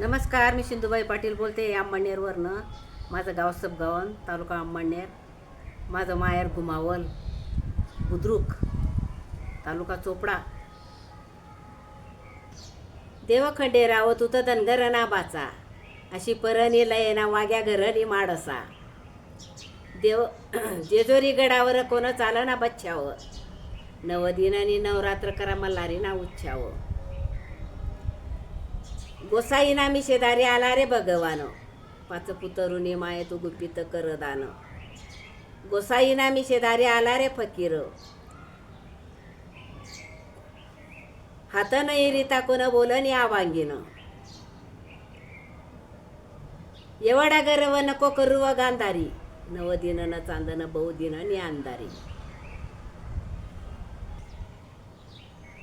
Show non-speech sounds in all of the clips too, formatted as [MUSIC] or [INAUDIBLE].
नमस्कार मी सिंधुबाई पाटील बोलते अंबळनेरवरनं माझं गाव सबगावन तालुका अंबळनेर माझं माहेर गुमावल बुद्रुक तालुका चोपडा. देवखंडे राव तुत धनगरना बाचा अशी परणी लयना वाग्या घरणी माडसा. देव [CLEARS THROAT] जेजोरी गडावर कोण चालना बच्छावं नवदिनानी नवरात्र करा मल्हारी ना उच्छावं गोसाई नामी शेजारी आला रे भगवान. पाच पुतरुणी माये तू गुपित कर दान गोसाई नामी शेजारी आला रे फकीर. हात नाही रिता कोण बोलनी आवांगीन. एवढा गर्व नको करू व गांधारी. नवदिन न चांदन बहुदिन नि अंधारी.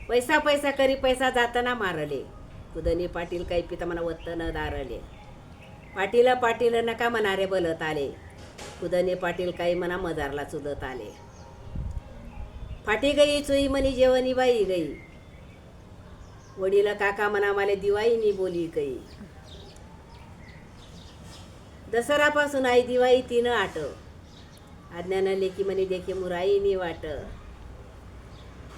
पैसा पैसा करी पैसा जाताना मारले. कुदनी पाटील काही पिता म्हणा वत्त न दारले. पाटील पाटील नका म्हणारे बलत आले? कुदनी पाटील काही म्हणा मजारला चुलत आले. फाटी गई चुई म्हणी जेवणी बाई गई. वडील काका म्हणा माले दिवाई नी बोली गई. दसरापासून आई दिवाळी तिनं आट आज्ञानं लेखी म्हणे देखी मुराई नी वाट.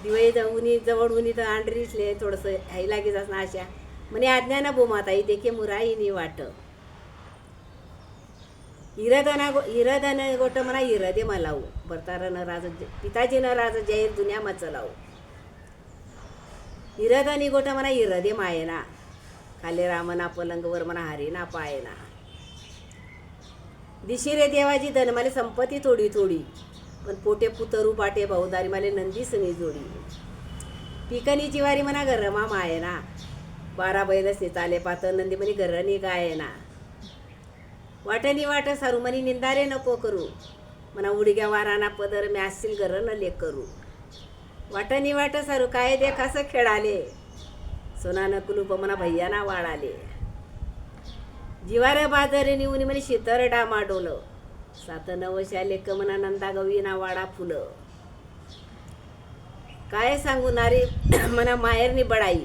दिवाळी जाऊनी जवळ उनी तर आंडरीचले थोडंसं हाई लागेच असणार आशा म्हणे अज्ञान बोमाताई देखे मुराई नी वाट. हिरदना गो हिरदन गोट म्हणा हिरदे मलाऊ न राज न राज जैर दुन्या मचलाऊ हिरदनी गोट म्हणा हिरदे मायेना. खाले रामना पलंगवर म्हणा हरिना पायना. दिशी रे देवाची धन मला संपत्ती थोडी थोडी पण पोटे पुतरू पाटे भाऊदारी माले नंदी सनी जोडी. पिकनी जिवारी म्हणा गरमा मायना. बारा बैल चाले पात नंदी म्हणे घरनी गायना वाटणी वाट सारू म्हणी निंदारे नको करू. म्हणा उडग्या वाराना पदर मी असतील न लेख करू. वाटणी वाट सारू काय दे कसं खेळाले? सोनानं कुलूप म्हणा भैयाना वाळाले जिवार बाजारे निवून म्हणे शितर डामा डोलं. सात नवशा लेख म्हणा नंदा गवीना वाडा फुलं. काय सांगू नारी? [CLEARS THROAT] म्हणा माहेरनी बडाई.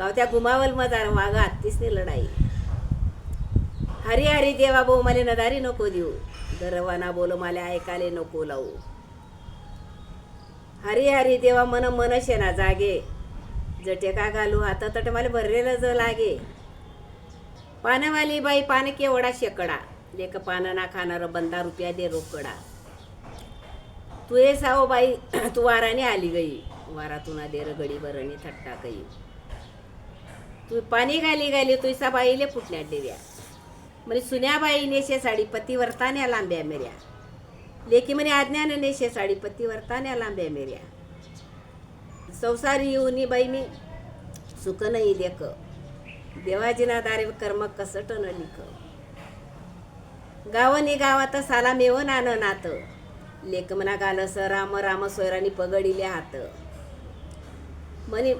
गावत्या गुमावल मजार माग आत्तीसनी लढाई. हरी हरी देवा भाऊ मला नदारी नको देऊ. दरवाना बोल मला ऐकाले नको लावू. हरी हरी देवा मन मन शेना जागे. जटे का घालू आता तट मला भरलेलं ज लागे. पानवाली बाई पान केवडा शेकडा. लेक पानं ना खाणार बंदा रुपया दे रोकडा. तू ये साओ बाई तू वाराने आली गई. वारातून देर गडी बरणी थट्टा कई तू पाणी घाली घाली तुझ्या बाईले फुटण्यात देव्या. म्हणे सुन्या बाई नेशे साडी पती वर्तान्या लांब्या मेऱ्या. लेकी म्हणे आज्ञान नेशे साडी पतिवर्तान्या लांब्या मेऱ्या. संसारी येऊनी बाई मी सुख नाही देख देवाजीना दारे कर्म कसट न लिख गावनी गावात साला मेव नान नात. लेक म्हणा गालस राम राम सोयरानी पगडिले हात. म्हणे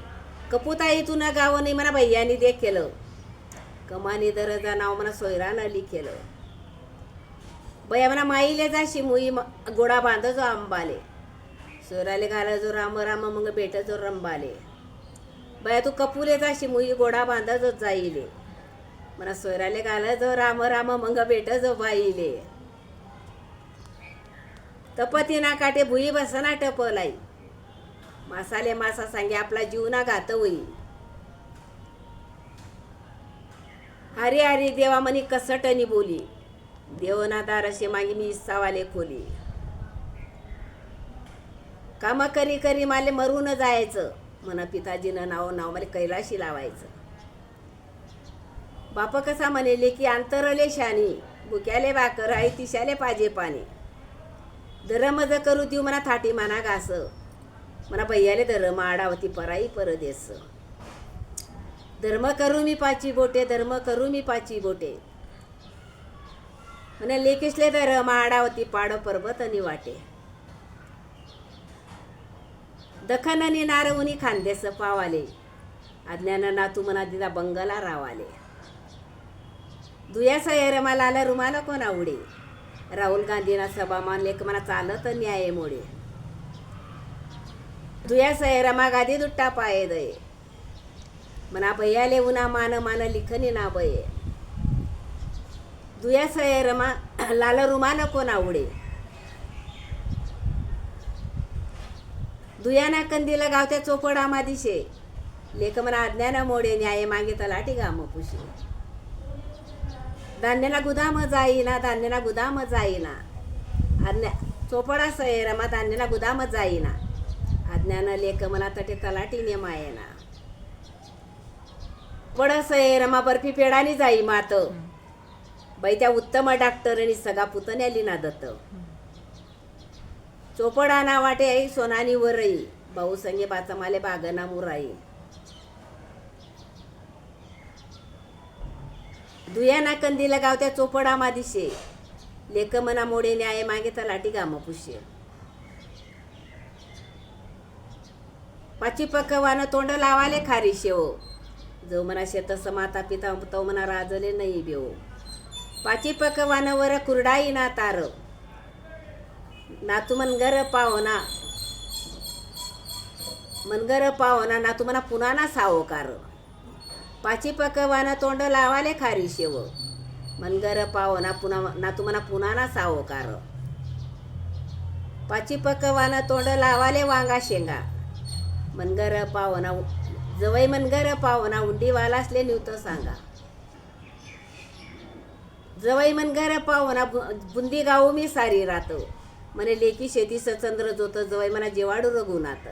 कपुताई तुना गाव नाही म्हणा भैयानी दे केलं. कमानी दरजा नाव म्हणा सोयरा नली लिखेलं बया म्हणा माईले जाशी शिमुई म- गोडा बांध जो आंबाले. सोयराले घाला जो राम राम मग भेट जो रंबाले. बया तू कपुले जाशी मुई गोडा बांध जो जाईले. म्हणा सोयराले घाला जो राम राम मग भेट जो बाईले. तपती ना काटे भुई बसना टपलाई मासाले मासा सांगे आपला जीवना घात होई हरी हरी देवा म्हणी कसटनी बोली. देवना दारशे मागे मी सावाले खोली. काम करी करी माले मरून जायचं. म्हणा पिताजीनं नाव नाव मला कैलाशी लावायचं. बाप कसा म्हणेले की अंतरले शानी बुक्याले भाकर आई तिशाले पाजे पाणी. धरम करू देऊ म्हणा थाटी म्हणा घास. म्हणा भैयाले धर्म आडावती पराई परदेस. धर्म करू मी पाची बोटे धर्म करू मी पाची बोटे. म्हणे लेकेशले धर्म आडावती पाड पर्वत आणि वाटे. दखन आणि नारवणी खांदेस पावाले अज्ञाना नातू मना दिला बंगला रावाले. दुया सयर मला आला रुमाला कोण आवडे राहुल गांधीना सभा मानले की मला चालत न्याय मोडे. दुया सयर गादी दुट्टा पाये दये. मना भैयाले उना मान मान लिखनी ना बये. दुया रमा [CLEARS THROAT] लाल रुमाल कोण आवडे दुयाना कंदीला गावत्या चोपड आमा दिशे. लेख म्हणा अज्ञान मोडे न्याय मागे तलाठी गाम पुशी. धान्यना गुदाम जाईना धान्यना गुदाम जाईना. अज्ञा चोपडा सये रमा धान्यना गुदाम जाईना. अज्ञान लेख म्हणा तटे तलाठी नेमायना. पडस रमा बर्फी पेडानी जाई मात. बाई त्या उत्तम डॉक्टरनी सगा पुतण्याली ना दत्त. चोपडा ना वाटे आई सोनानी वरई भाऊ संगे बाचमाले बागना मुराई. दुयाना कंदीला गावत्या चोपडा मादिशे. लेख मना मोडे न्याय मागे तलाटी गाम पाची पकवानं तोंड लावाले खारी शेव. जो म्हणा शेतस माता पिता तो म्हणा राजले नाही बेव. पाची पकवान वर कुरडाई ना तार. नातू मनगर पावना मनगर पावना नातू म्हणा पुन्हा ना सावकार. पाची पकवान तोंड लावाले खारी शेव. मनगर पावना पुन्हा नातू म्हणा पुन्हा ना सावकार. पाची पकवान तोंड लावाले वांगा शेंगा. मनगर पावना जवय मनगर पावना उंडीवालासले न्यूत सांगा. जवई मनगर पावना बुंदी गाऊ मी सारी राहतो. म्हणे लेकी शेती सचंद्र जोत जवय मना जेवाडू रघुनाथ.